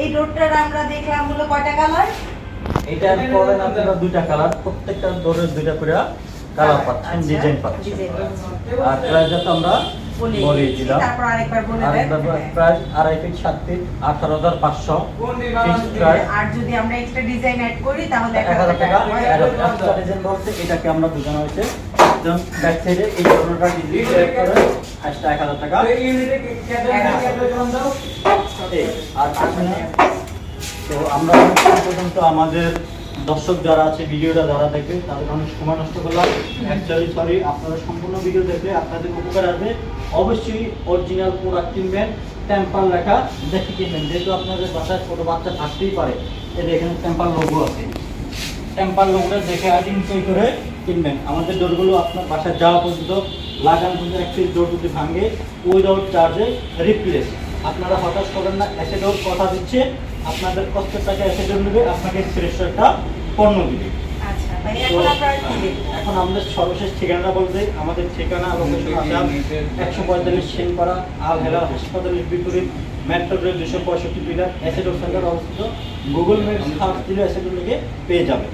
এই ডোরটার আমরা দেখলাম হলো কয়টা কালার এটার পরে আপনারা দুইটা কালার প্রত্যেকটা ডোরের দুইটা করে কালার পাচ্ছেন ডিজাইন পাচ্ছেন আর প্রাইস তো আমরা বলে বলে দিলাম তারপর আরেকবার বলে আর দেন প্রাইস আড়াই ফিট সাত ফিট আঠারো হাজার পাঁচশো আর যদি আমরা এক্সট্রা ডিজাইন অ্যাড করি তাহলে এক হাজার টাকা আর ডিজাইন বলতে এটাকে আমরা বোঝানো হয়েছে। ব্যাক সাইডে এই এক হাজার টাকা। এই ইউনিটে ক্যাটাগরি ক্যাটাগরি দাও? আর পিছনে তো আমরা পর্যন্ত আমাদের দর্শক যারা আছে ভিডিওটা যারা দেখবে তাদের অনেক সময় নষ্ট করলাম। অ্যাকচুয়ালি সরি আপনারা সম্পূর্ণ ভিডিও দেখলে আপনাদের উপকার আসবে। অবশ্যই অরিজিনাল প্রোডাক্ট কিনবেন টেম্পার লেখা দেখে কিনবেন। যেহেতু আপনাদের বাসায় ছোটো বাচ্চা থাকতেই পারে এই যে এখানে টেম্পার লোগো আছে। টেম্পার লোকরা দেখে আইডেন্টিফাই করে কিনবেন। আমাদের ডোরগুলো আপনার বাসায় যাওয়া পর্যন্ত লাগান পর্যন্ত একটি ডোর যদি ভাঙে উইদাউট চার্জে রিপ্লেস আপনারা হতাশ করেন না, এসে ডোর কথা দিচ্ছে, আপনাদের কষ্টের টাকা এসে ডোর নেবে, আপনাকে শ্রেষ্ঠ একটা পণ্য দিবে। এখন আমাদের সর্বশেষ ঠিকানাটা বলতে আমাদের ঠিকানা লোকেশন আসাম একশো পঁয়তাল্লিশ সেনপাড়া আল হেলাল হাসপাতালের বিপরীত মেট্রো রেল দুশো পঁয়ষট্টি পিলার অ্যাসেডোর সেন্টার অবস্থিত। গুগল ম্যাপ সার্চ দিলে অ্যাসেডোর লিখে পেয়ে যাবেন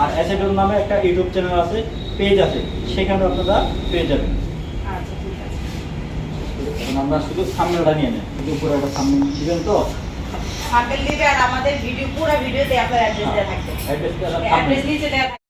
আর অ্যাসেডোর নামে একটা ইউটিউব চ্যানেল আছে পেজ আছে সেখানে আপনারা পেয়ে যাবেন। আচ্ছা আমরা শুধু সামনেটা নিয়ে নেন শুধু উপরে একটা সামনে দিবেন তো? আমাদের ভিডিও পুরো ভিডিওতে আপনার অ্যাড্রেস দেওয়া থাকবে। অ্যাড্রেস নিচে দেওয়া থাকবে।